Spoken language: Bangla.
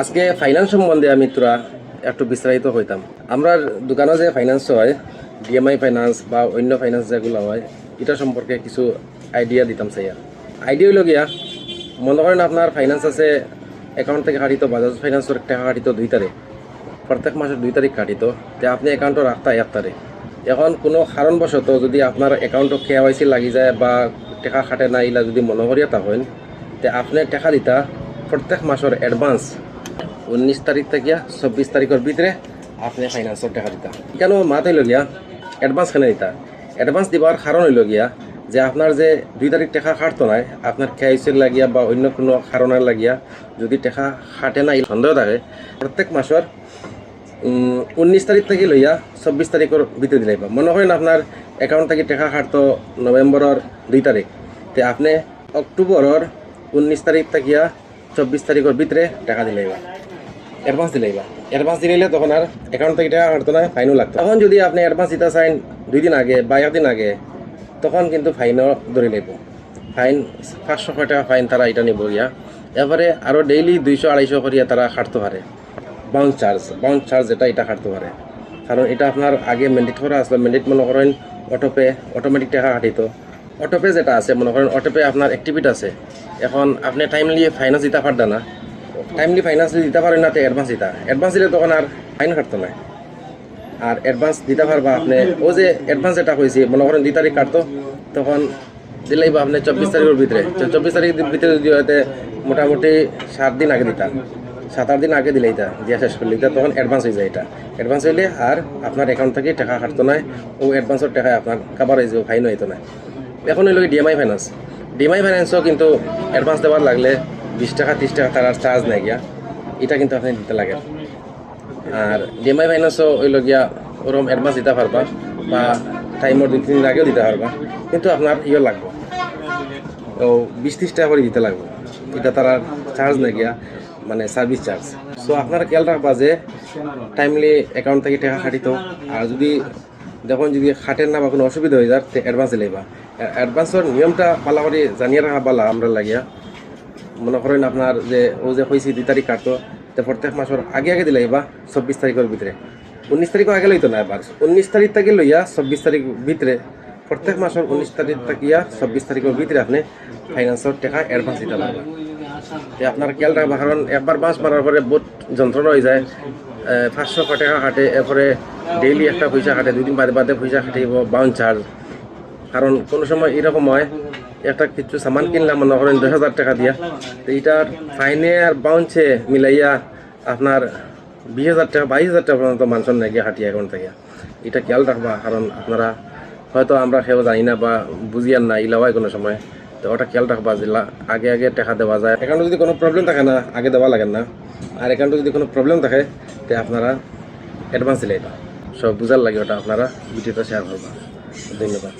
আজকে ফাইন্যান্স সম্বন্ধে আমি তোরা একটু বিস্তারিত হইতাম। আমরা দোকানে যে ফাইন্যান্স হয় ডিএমআই ফাইন্যান্স বা অন্য ফাইন্যান্স যেগুলো হয়, এটা সম্পর্কে কিছু আইডিয়া দিতাম চাইয়া। আইডিয়া হইল গিয়া, মনে করেন আপনার ফাইন্যান্স আছে অ্যাকাউন্ট থেকে কাটিত বাজাজ ফাইন্যান্সের টাকা কাটিত দুই তারিখ। প্রত্যেক মাসের দুই তারিখ কাটিত তে আপনি অ্যাকাউন্টও রাখতা এক তারিখ। এখন কোনো কারণবশত যদি আপনার অ্যাকাউন্টও কেওয়াইসি লাগি যায় বা টাকা খাটে না, ইলা যদি মনে করিয়া থাকেন তে আপনি টাকা দিতা প্রত্যেক মাসের অ্যাডভান্স উনিশ তারিখ থেকে চব্বিশ তারিখের ভিতরে আপনি ফাইন্যান্সের টাকা দিতা কেন মাত হইল গিয়া? অ্যাডভান্স কেন দিতা? অ্যাডভান্স দিবার কারণ হইল গিয়া যে আপনার যে দুই তারিখ টাকা খাটতো নাই, আপনার কেআইসির লাগিয়া বা অন্য কোনো কারণের লাগিয়া যদি টাকা খাটে না সন্দেহ থাকে, প্রত্যেক মাসের উনিশ তারিখ থেকে লইয়া চব্বিশ তারিখের ভিতরে দিলাইবা মনে করেন আপনার অ্যাকাউন্ট থেকে টাকা খাটতো নভেম্বরের দুই তারিখ। তে আপনি অক্টোবরের উনিশ তারিখ থাকিয়া চব্বিশ তারিখের ভিতরে টাকা দিলাইবা অ্যাডভান্স দিলাইবা অ্যাডভান্স দিলে তখন আর অ্যাকাউন্ট থেকে টাকা কাটতো না ফাইনও লাগতো। তখন যদি আপনি অ্যাডভান্স দিতে চাইন দুই দিন আগে বা একদিন আগে, তখন কিন্তু ফাইনও ধরে লইব ফাইন পাঁচশো টাকা ফাইন তারা এটা নিব গিয়া। এবারে আরও ডেইলি দুইশো, আড়াইশো করিয়া তারা খাটতে পারে। বাউন্স চার্জ বাউন্স চার্জ এটা এটা কাটতে পারে। কারণ এটা আপনার আগে মেন্ডেট করা আসলে মেন্ডেট মনে করেন অটোপে অটোমেটিক টাকা কাটিত। অটোপে যেটা আছে, মনে করেন অটোপে আপনার অ্যাক্টিভিটি আছে। এখন আপনি টাইমলি ফাইন্যান্স দিতে পারতেন না। টাইমলি ফাইন্যান্স দিতে পারেন না, তো অ্যাডভান্স দিতা। অ্যাডভান্স দিলে তখন আর ফাইন কাটতো না। আর অ্যাডভান্স দিতে পারবা আপনি। ও যে অ্যাডভান্স যেটা কইছি, মনে করেন দুই তারিখ কাটতো, তখন দিলেই বা আপনি চব্বিশ তারিখের ভিতরে। চব্বিশ তারিখের ভিতরে যদি হয়তো মোটামুটি সাত দিন আগে দিতাম সাত, আট দিন আগে দিলেই তা দিয়া শেষ করলে এটা তখন অ্যাডভান্স হয়ে যায় এটা অ্যাডভান্স হইলে আর আপনার অ্যাকাউন্ট থেকে টাকা কাটতো না। ও অ্যাডভান্সের টাকায় আপনার কাবার হয়ে যাবে ফাইন হইতো না। এখন হইল ডিএমআই ফাইন্যান্স ডিএমআই ফাইন্যান্সও কিন্তু অ্যাডভান্স দেওয়ার লাগলে বিশ টাকা, ত্রিশ টাকা তার আর চার্জ নাই গিয়া। এটা কিন্তু আপনি দিতে লাগে। আর ডিএমআই ফাইন্যান্সও হইল গিয়া ওরকম অ্যাডভান্স দিতে পারবা বা টাইমর দুই, তিন দিন আগেও দিতে পারবা। কিন্তু আপনার ইয়ে লাগবে। ও বিশ, ত্রিশ টাকা করে দিতে লাগবে। এটা তারা চার্জ না গিয়া মানে সার্ভিস চার্জ সো আপনারা খেয়াল রাখবা যে টাইমলি অ্যাকাউন্ট থেকে টাকা খাটিত। আর যদি দেখুন যদি খাটেন না বা কোনো অসুবিধা হয়ে যায় অ্যাডভান্স দিলেইবা অ্যাডভান্সের নিয়মটা পালা করে জানিয়ে রাখা পালা আমরা লাগিয়া। মনে করেন আপনার যে, ও যে হয়েছে দুই তারিখ কাটতো তো প্রত্যেক মাসের আগে আগে দিলাইবা চব্বিশ তারিখের ভিতরে উনিশ তারিখও আগে লইতো না এবার উনিশ তারিখ থেকে লইয়া চব্বিশ তারিখ ভিতরে প্রত্যেক মাসের উনিশ তারিখ থাকিয়া চব্বিশ তারিখের ভিতরে আপনি ফাইন্যান্সের টাকা অ্যাডভান্স দিতে পারবেন তে আপনার খেয়াল রাখবা কারণ একবার বাস মারার পরে বহুত যন্ত্রণা হয়ে যায়। পাঁচশো টাকা কাটে এরপরে ডেইলি একটা পয়সা কাটে দুই দিন বাদে বাদে পয়সা কাটিব বাউন্ড চার্জ কারণ কোনো সময় এরকম হয়, একটা কিছু সামান কিনলাম, মনে করেন দশ হাজার টাকা দিয়া, তো এটার ফাইনে আর বাউন্সে মিলাইয়া আপনার বিশ হাজার টাকা, বাইশ হাজার টাকা পর্যন্ত মানসন নাকি হাঁটি অ্যাকাউন্ট থেকে। এটা খেয়াল রাখবা, কারণ আপনারা হয়তো আমরা সেও জানি না বা বুঝিয়ান না ইলা হয় কোনো সময়। তো ওটা খেয়াল রাখবা যে আগে আগে টাকা দেওয়া যায়। অ্যাকাউন্টে যদি কোনো প্রবলেম থাকে না, আগে দেওয়া লাগে না। আর অ্যাকাউন্টে যদি কোনো প্রবলেম থাকে, তো আপনারা অ্যাডভান্স দিলে এটা সব বুঝার লাগে ওটা, আপনারা ভিডিওটা শেয়ার করবা। ধন্যবাদ।